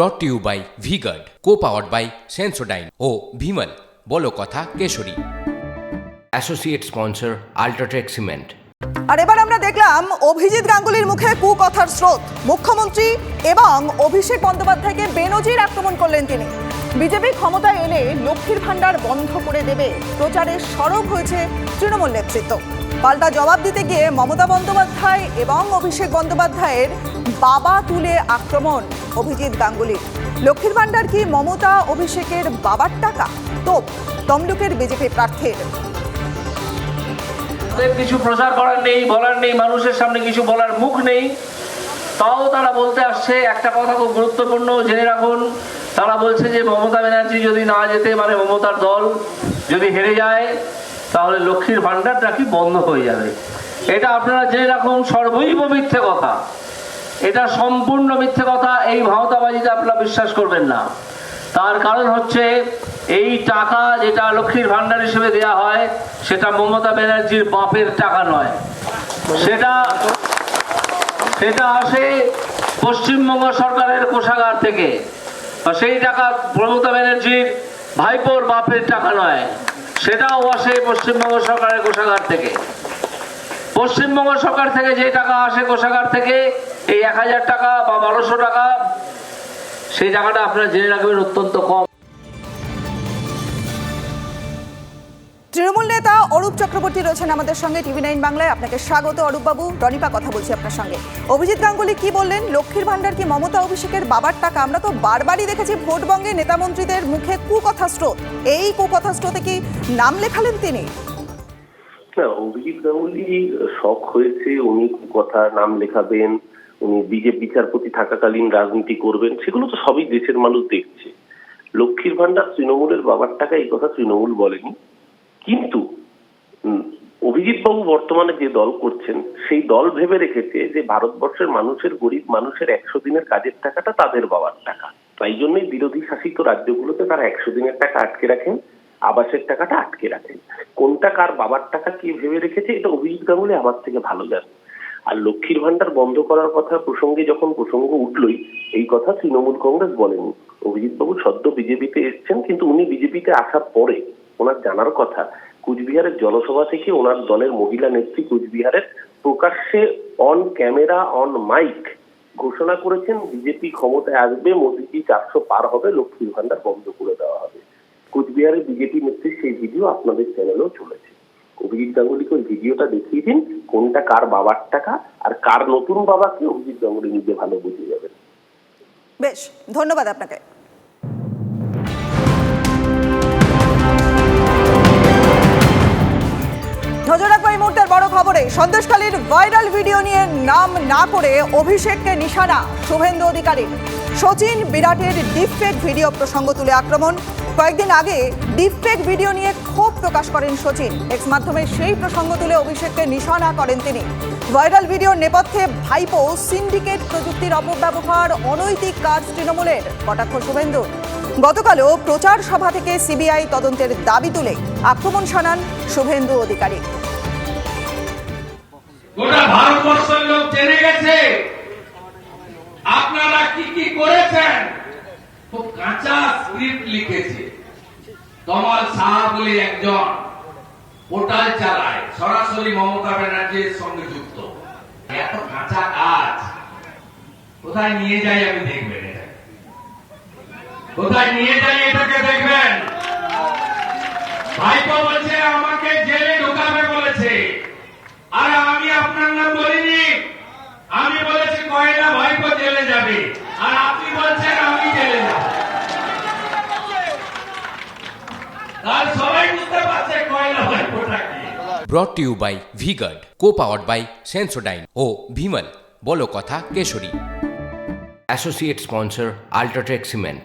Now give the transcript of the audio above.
Brought you by V-Guard co powered by Sensodyne ও ভিমল বলো কথা Keshari. Associate sponsor UltraTech cement আর এবার আমরা দেখলাম অভিজিৎ গাঙ্গুলির মুখে কুকথার স্রোত। মুখ্যমন্ত্রী এবং অভিষেক বন্দ্যোপাধ্যায়কে বেনজির আক্রমণ করলেন তিনি। বিজেপি ক্ষমতায় এলে লক্ষ্মীর ভাণ্ডার বন্ধ করে দেবে। প্রচারে সরব হয়েছে তৃণমূল নেতৃত্ব। পাল্টা জবাব দিতে গিয়ে মমতা বন্দ্যোপাধ্যায় এবং অভিষেক বন্দ্যোপাধ্যায়ের বাবা তুলে আক্রমণ, অভিজিৎ গাঙ্গুলির। লক্ষ্মীর ভাণ্ডার কি মমতা, অভিষেকের বাবার টাকা? তো তমলুকের বিজেপি প্রার্থীর। কিছু প্রচার করার নেই, বলার নেই, মানুষের সামনে কিছু বলার মুখ নেই। তাও তারা বলতে আসছে, একটা কথা খুব গুরুত্বপূর্ণ, জেনে রাখুন, তারা বলছে যে মমতা ব্যানার্জি যদি না যেতে মানে মমতার দল যদি হেরে যায় তাহলে লক্ষ্মীর ভাণ্ডার কি বন্ধ হয়ে যাবে? এটা আপনারা জেনে রাখুন, সর্বৈব মিথ্যে কথা। এটা সম্পূর্ণ মিথ্যে কথা, এই ভাওতাবাজিতে আপনারা বিশ্বাস করবেন না। তার কারণ হচ্ছে, এই টাকা যেটা লক্ষ্মীর ভাণ্ডার হিসেবে দেয়া হয়, সেটা মমতা ব্যানার্জির বাপের টাকা নয়। সেটা সেটা আসে পশ্চিমবঙ্গ সরকারের কোষাগার থেকে। সেই টাকা মমতা ব্যানার্জির ভাইপোর বাপের টাকা নয়। সেটাও আসে পশ্চিমবঙ্গ সরকারের কোষাগার থেকে। পশ্চিমবঙ্গ সরকার থেকে যে টাকা আসে কোষাগার থেকে, এই এক হাজার টাকা বা বারোশো টাকা, সেই টাকাটা আপনারা জেনে রাখবেন অত্যন্ত কম। তৃণমূল নেতা অরূপ চক্রবর্তী রয়েছেন আমাদের সঙ্গে, টিভি নাইন বাংলায় আপনাকে স্বাগত অরূপবাবু। রনিপা কথা বলছি আপনার সঙ্গে। অভিজিৎ গাঙ্গুলি কি বললেন? লক্ষ্মীর ভাণ্ডার কি মমতা অভিষেকের বাবার টাকা? আমরা তো বারবারই দেখেছি ভোটবঙ্গে নেতামন্ত্রীদের মুখে কুকথা স্রোত। এই কুকথা স্রোতে কি নাম লেখালেন তিনি? অভিজিৎ গাঙ্গুলি শখ হয়েছে উনি কথা নাম লেখাবেন, উনি বিজেপি বিচারপতি থাকাকালীন রাজনীতি করবেন, সেগুলো তো সবই দেশের মানুষ দেখছে। লক্ষ্মীর ভান্ডার তৃণমূলের বাবার টাকা, এই কথা তৃণমূল বলেনি। কিন্তু অভিজিৎ বাবু বর্তমানে যে দল করছেন, সেই দল ভেবে রেখেছে যে ভারতবর্ষের মানুষের গরিব মানুষের একশো দিনের কাজের টাকাটা তাদের বাবার টাকা। তাই জন্যই বিরোধী শাসিত রাজ্যগুলোতে তারা একশো দিনের টাকা আটকে রাখেন, আবাসের টাকাটা আটকে রাখেন। কোনটা কার বাবার টাকা কি ভেবে রেখেছে, এটা অভিজিৎ গাঙ্গুলি আমার থেকে ভালো জানে। আর লক্ষ্মীর ভান্ডার বন্ধ করার কথা প্রসঙ্গে যখন প্রসঙ্গ উঠলই, এই কথা তৃণমূল কংগ্রেস বলেনি। অভিজিৎ বাবু সদ্য বিজেপিতে এসছেন, কিন্তু উনি বিজেপিতে আসার পরে ওনার জানার কথা, কুচবিহারের জনসভা থেকে ওনার দলের মহিলা নেত্রী কুচবিহারের প্রকাশ্যে অন ক্যামেরা অন মাইক ঘোষণা করেছেন বিজেপি ক্ষমতায় আসবে, মোদিজি চারশো পার হবে, লক্ষ্মীর ভান্ডার বন্ধ করে দেওয়া হবে। কুচবিহারের বিজেপি নেত্রীর সেই ভিডিও আপনাদের চ্যানেলেও চলেছে। অভিজিৎ গাঙ্গুলিকে ওই ভিডিওটা দেখিয়ে দিন, কোনটা কার বাবার টাকা আর কার নতুন বাবাকে অভিজিৎ গাঙ্গুলি নিজে ভালো বুঝে যাবেন বেশ, ধন্যবাদ আপনাকে। সন্দেশখালীর ভাইরাল ভিডিও নিয়ে নাম না করে অভিষেককে নিশানা শুভেন্দু অধিকারীর সচিন বিরাটের ডিপফেক ভিডিও প্রসঙ্গ তুলে আক্রমণ। কয়েকদিন আগে ডিপফেক ভিডিও নিয়ে ক্ষোভ প্রকাশ করেন সচিন। এক্স মাধ্যমে সেই প্রসঙ্গ তুলে অভিষেককে নিশানা করেন তিনি। ভাইরাল ভিডিওর নেপথ্যে ভাইপো সিন্ডিকেট প্রযুক্তির অপব্যবহার, অনৈতিক কাজ তৃণমূলের, কটাক্ষ শুভেন্দু। গতকালও প্রচার সভা থেকে সিবিআই তদন্তের দাবি তুলে আক্রমণ শানান শুভেন্দু অধিকারী। গোটা ভারতবর্ষের লোক জেনে গেছে। আপনারা কি কি করেছেন? খুব কাঁচা স্ক্রিপ্ট লিখেছে। কমল সাহা বলে একজন পোর্টাল চালায়, সরাসরি মমতা ব্যানার্জির সঙ্গে যুক্ত। এত কাঁচা কাজ। কোথায় নিয়ে যাই আমি দেখবেন কোথায় নিয়ে যাই এটাকে দেখবেন? ভাইপো বলছে, আমাকে জেলে ঢুকাবে বলেছে আর আমি আপনার নাম বলিনি আমি বলেছি কয়লা ভাইপো জেলে যাবে আর আপনি বলছেন আমি জেলে যাব তার সবাই বুঝতে পারছে কয়লা ভাইপোটা কি। Brought you by V Guard co powered by Sensodyne ও ভিমল বলো কথা Kesari. Associate sponsor UltraTech cement